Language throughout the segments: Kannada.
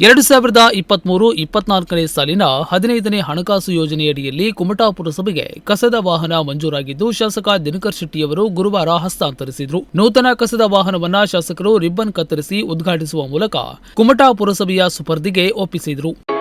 ಎರಡು ಸಾವಿರದ ಇಪ್ಪತ್ಮೂರು ಇಪ್ಪತ್ನಾಲ್ಕನೇ ಸಾಲಿನ ಹದಿನೈದನೇ ಹಣಕಾಸು ಯೋಜನೆಯಡಿಯಲ್ಲಿ ಕುಮಟಾ ಪುರಸಭೆಗೆ ಕಸದ ವಾಹನ ಮಂಜೂರಾಗಿದ್ದು ಶಾಸಕ ದಿನಕರ್ ಶೆಟ್ಟಿಯವರು ಗುರುವಾರ ಹಸ್ತಾಂತರಿಸಿದರು. ನೂತನ ಕಸದ ವಾಹನವನ್ನ ಶಾಸಕರು ರಿಬ್ಬನ್ ಕತ್ತರಿಸಿ ಉದ್ಘಾಟಿಸುವ ಮೂಲಕ ಕುಮಟಾ ಪುರಸಭೆಯ ಸುಪರ್ದಿಗೆ ಒಪ್ಪಿಸಿದರು.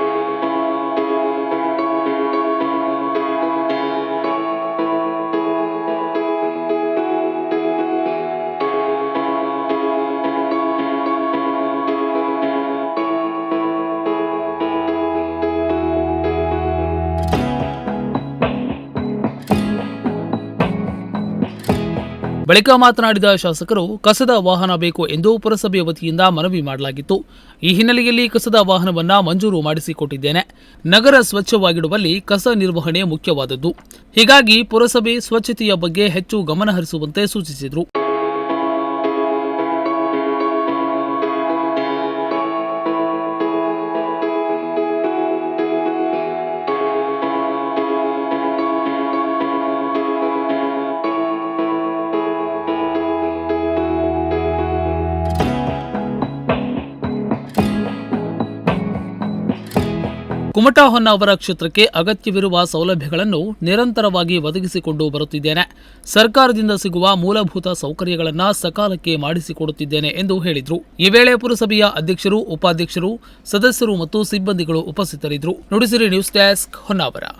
ಬಳಿಕ ಮಾತನಾಡಿದ ಶಾಸಕರು, ಕಸದ ವಾಹನ ಬೇಕು ಎಂದು ಪುರಸಭೆ ವತಿಯಿಂದ ಮನವಿ ಮಾಡಲಾಗಿತ್ತು. ಈ ಹಿನ್ನೆಲೆಯಲ್ಲಿ ಕಸದ ವಾಹನವನ್ನ ಮಂಜೂರು ಮಾಡಿಸಿಕೊಟ್ಟಿದ್ದೇನೆ. ನಗರ ಸ್ವಚ್ಛವಾಗಿಡುವಲ್ಲಿ ಕಸ ನಿರ್ವಹಣೆ ಮುಖ್ಯವಾದದ್ದು. ಹೀಗಾಗಿ ಪುರಸಭೆ ಸ್ವಚ್ಛತೆಯ ಬಗ್ಗೆ ಹೆಚ್ಚು ಗಮನಹರಿಸುವಂತೆ ಸೂಚಿಸಿದರು. ಕುಮಟಾ ಹೊನ್ನಾವರ ಕ್ಷೇತ್ರಕ್ಕೆ ಅಗತ್ಯವಿರುವ ಸೌಲಭ್ಯಗಳನ್ನು ನಿರಂತರವಾಗಿ ಒದಗಿಸಿಕೊಂಡು ಬರುತ್ತಿದ್ದೇನೆ. ಸರ್ಕಾರದಿಂದ ಸಿಗುವ ಮೂಲಭೂತ ಸೌಕರ್ಯಗಳನ್ನು ಸಕಾಲಕ್ಕೆ ಮಾಡಿಸಿಕೊಡುತ್ತಿದ್ದೇನೆ ಎಂದು ಹೇಳಿದರು. ಈ ವೇಳೆ ಪುರಸಭೆಯ ಅಧ್ಯಕ್ಷರು, ಉಪಾಧ್ಯಕ್ಷರು, ಸದಸ್ಯರು ಮತ್ತು ಸಿಬ್ಬಂದಿಗಳು ಉಪಸ್ಥಿತರಿದ್ದರು. Nudisiri news desk Honnavar.